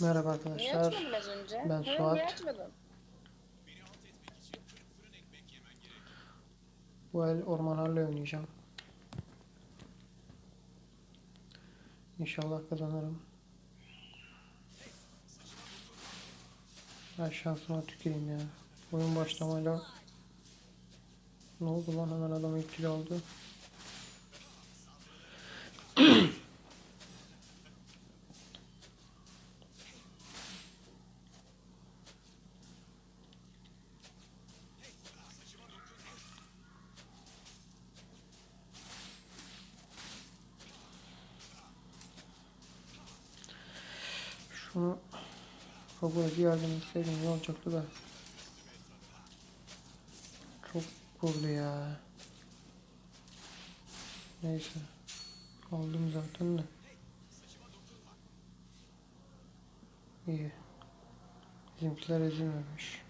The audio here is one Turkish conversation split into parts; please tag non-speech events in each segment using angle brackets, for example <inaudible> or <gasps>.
Merhaba Niye arkadaşlar. az önce? Ben Hı, Suat. Niye? Bu el ormanlarla oynayacağım. İnşallah kazanırım. Ben şansıma tüküreyim ya. Oyun başlamayla ne oldu lan hemen adam ikili oldu. Şunu kabul yardım etseydim ne olacaktı da. Çok vurdu ya. Neyse. Aldım zaten de. İyi. Bizimkiler ezilmemiş.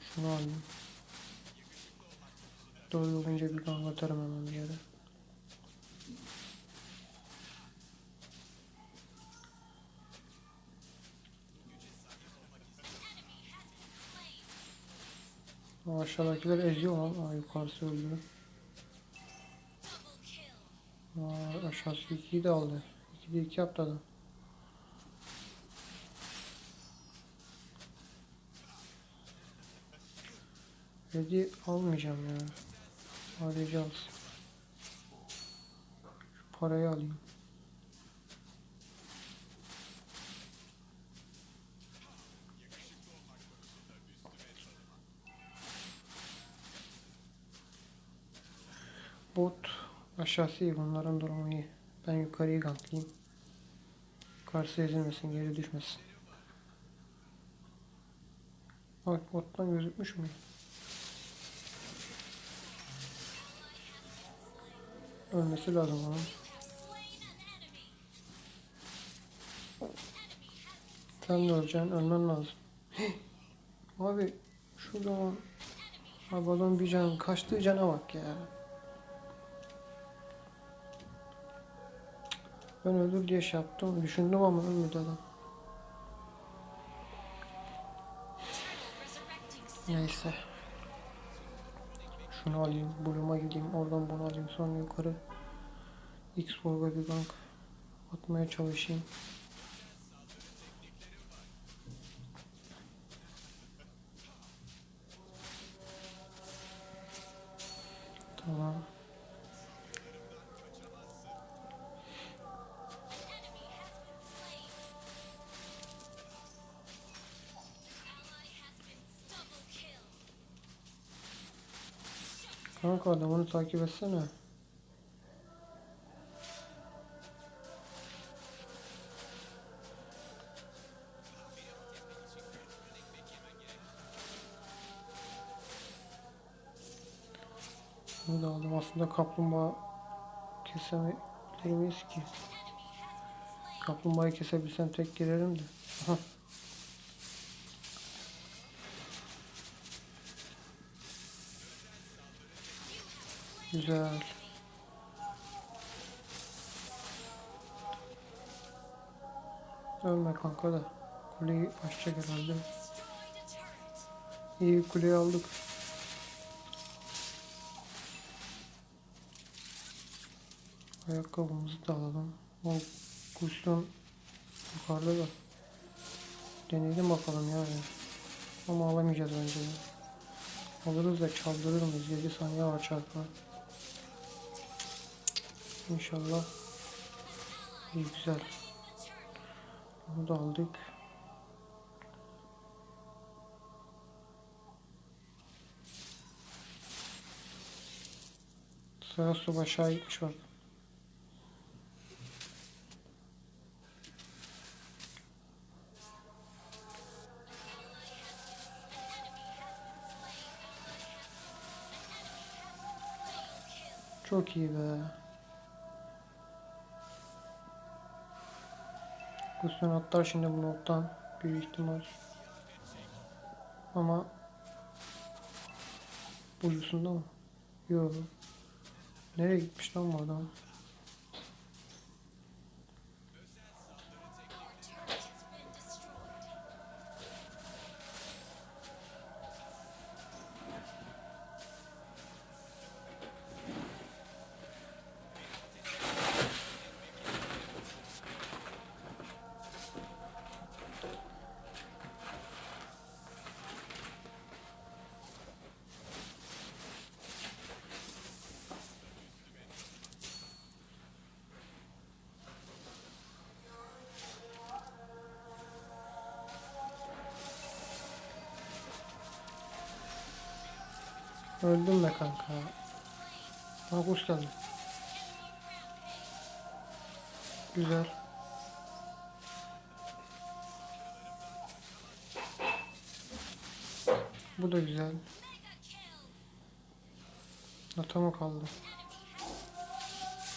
Şunu alayım. Doğru olunca bir kan atarım hemen bir yere. O aşağıdakiler eziyor lan. Aa, yukarısı öldü. Aa, aşağısı 2'yi de aldı. 2'de 2 yaptı adam. Ready almayacağım ya. Arayacağız. Şu parayı alayım. Bot aşağısı iyi. Bunların durumu iyi. Ben yukarıyı ganklayayım. Karşı ezilmesin, geri düşmesin. Bak bottan gözükmüş mü? Ölmesi lazım onun. Sen de öleceksin, ölmen lazım. <gasps> Abi şuradan Abi adam bir can kaçtığı cana bak ya. Ben ölür diye şey yaptım. Düşündüm ama ölmedi adam. Neyse. Şunu alayım. Bloom'a gideyim. Oradan bunu alayım. Sonra yukarı X-Borg'a bir bank atmaya çalışayım. Kanka adamını takip etsene. Bunu da aldım. Aslında kaplumbağa kesemeyiz ki. Kaplumbağayı kesebilsem tek girerim de. Aha. Güzel. Ölme kanka da. Kuleyi açacak herhalde. İyi kuleyi aldık. Ayakkabımızı da alalım. O kuştan yukarıda da. Deneyelim bakalım yani. Ama alamayacağız bence. Alırız da çaldırır mıyız? 7 saniye var çarpma. İnşallah. İyi güzel. Bunu da aldık. Sağa sola aşağı gitmiş bak. Çok iyi be. Guston atlar şimdi bu noktadan büyük ihtimal. Ama uyusunda mı? Yok. Nereye gitmiş lan bu adam? Öldüm be kanka. Ha kuş geldi. Güzel. Bu da güzel. Nata mı kaldı?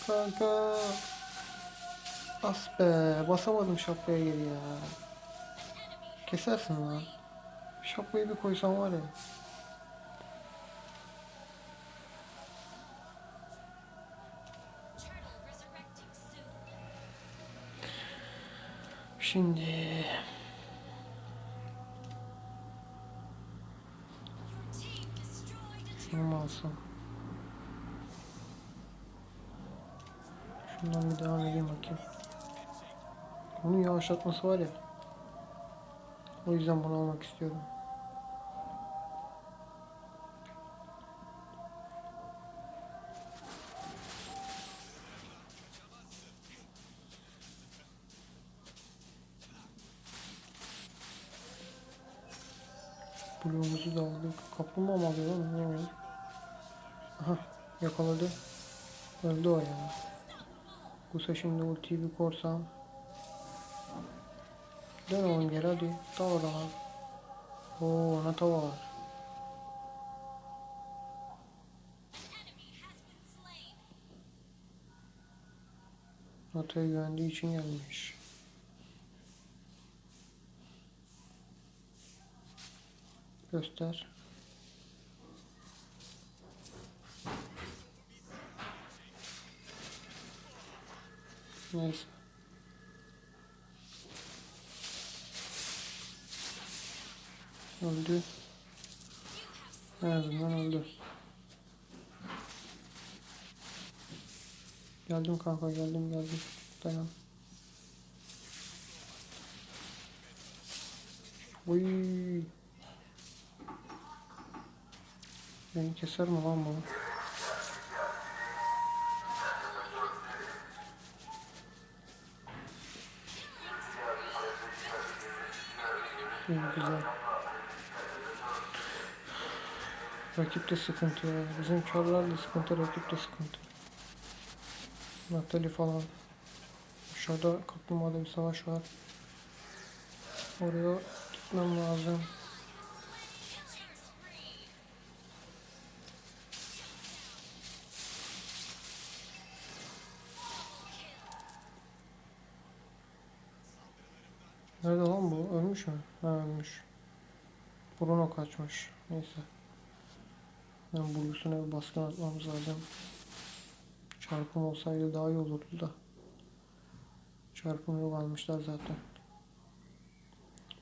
Kanka. As be. Basamadım şapkaya geri ya. Kesersin lan. Şapkayı bir koysam var ya. Şimdi şunu mu alsam? Şundan bir devam edeyim bakayım. Onun yavaşlatması var ya. O yüzden bunu almak istiyorum. Bloğumuzu da aldık. Kaplumbağa mı alıyor lan? Aha yakaladı. Öldü o ya. Gusa şimdi ultiyi bir korsam. Dön oğlum geri hadi. Tava da var. Oo ona tava var. Nata'ya güvendiği için gelmiş. Göster. Neyse. Öldü. En azından öldü. Geldim kanka geldim geldim. Dayan. Uy. Beni keser mi lan bu? İyi güzel. Rakip de sıkıntı ya. Bizim çarlar da sıkıntı, rakip de sıkıntı. Natali falan. Aşağıda kaplumbağada bir savaş var. Oraya gitmem lazım. Ölmüş mü? Ha ölmüş. Bruno kaçmış. Neyse. Ben Bruce'una bir baskın atmamız lazım. Çarpım olsaydı daha iyi olurdu da. Çarpım yok almışlar zaten.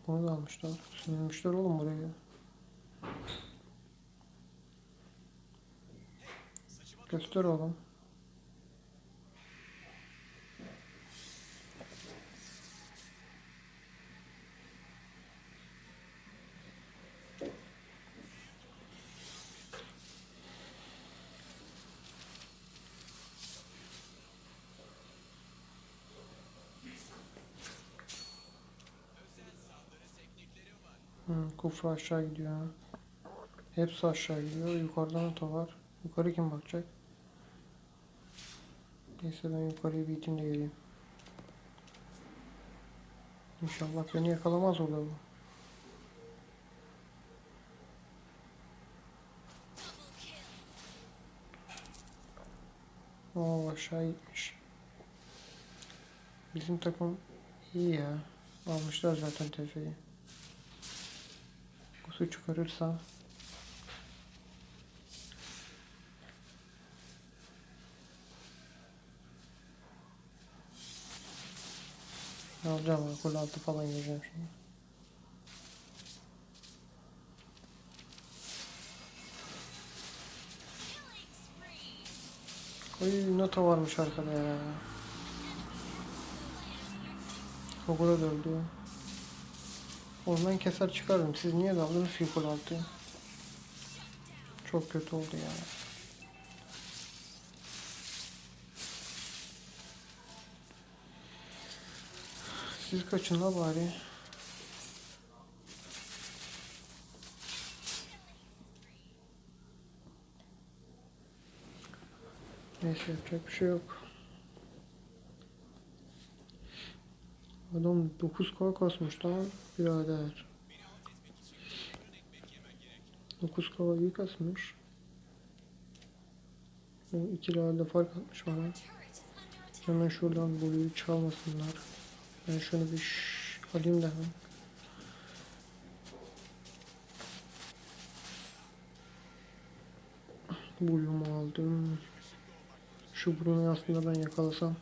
Bunu da almışlar. Sürmüşler oğlum burayı. Göster oğlum. Hı, kufra aşağı gidiyor ha. Hepsi aşağı gidiyor. Yukarıdan ata var. Yukarı kim bakacak? Neyse ben yukarıya bir iteyim de geleyim. İnşallah beni yakalamaz orada bu. Oo aşağı gitmiş. Bizim takım iyi ya. Almışlar zaten tefeyi. Su çıkarırsa Alacağım ya. Kul altı falan yiyeceğim şimdi. Oy nota varmış arkada ya. Kogura da Oradan keser çıkarırım. Siz niye daldınız ki gol? Çok kötü oldu yani. Siz kaçın la bari. Neyse yapacak bir şey yok. Adam 9k kasmış lan birader. 9k iyi kasmış. O ikili halde fark atmış bana. Hemen şuradan golü çalmasınlar. Ben şunu bir alayım da hemen. Bulumu aldım. Şu Bruno'yu aslında ben yakalasam.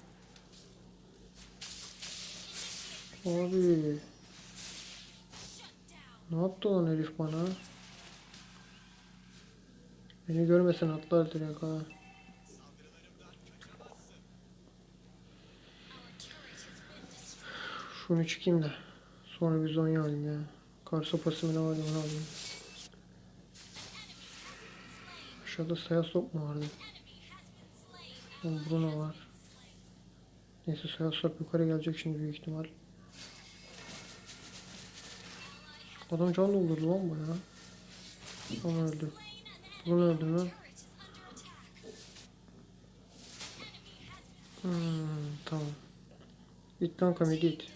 Abi ne yaptı lan herif bana? Beni görmesen atlar direkt ha. Şunu çıkayım da. Sonra bir zonya alayım ya. Kar sopası mı ne vardı onu alayım. Aşağıda saya sok mu vardı? Bruno var. Neyse saya sok yukarı gelecek şimdi büyük ihtimal. Adam can doldurdu lan bu ya. Tam öldü. Bruno öldü mü? Hmm, tamam. Git kanka bir git.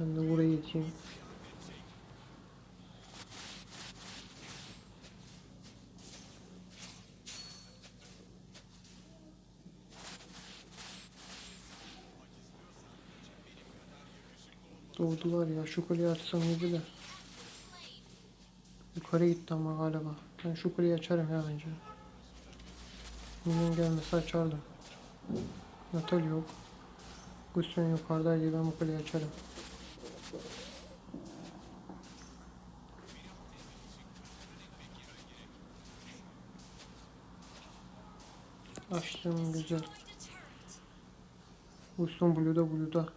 Ben de buraya gideyim. Doğdular ya. Şu kuleyi açsam iyiydi de. Yukarı gitti ama galiba. Ben şu kuleyi açarım ya bence. Minyon gelmesi açardım. Natal yok. Gusion yukarıdaydı ben bu kuleyi açarım. Açtım güzel. Gusion Blue'da Blue'da.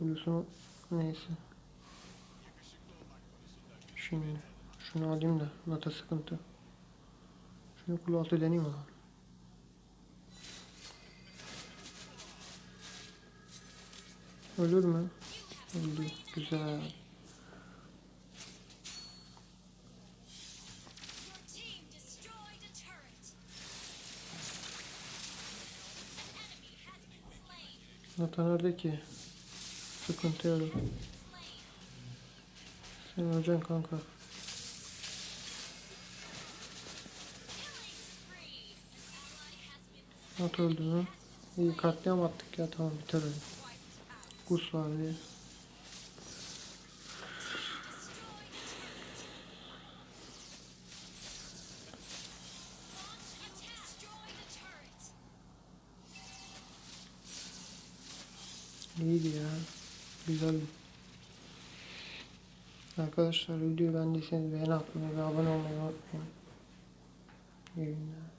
Blue'sunu neyse. Şimdi şunu alayım da Nata sıkıntı. Şunu kule altı deneyeyim mi lan? Ölür mü? Öldü. Güzel. Nata nerede ki? Sıkıntı yok. Sen öleceksin kanka. Killing spree. An ally has been Nata öldü mü? İyi katliam attık ya tamam biter öyle. Gus var diye. İyiydi ya. Güzel. Arkadaşlar videoyu beğendiyseniz beğeni atmayı ve abone olmayı unutmayın. İyi günler.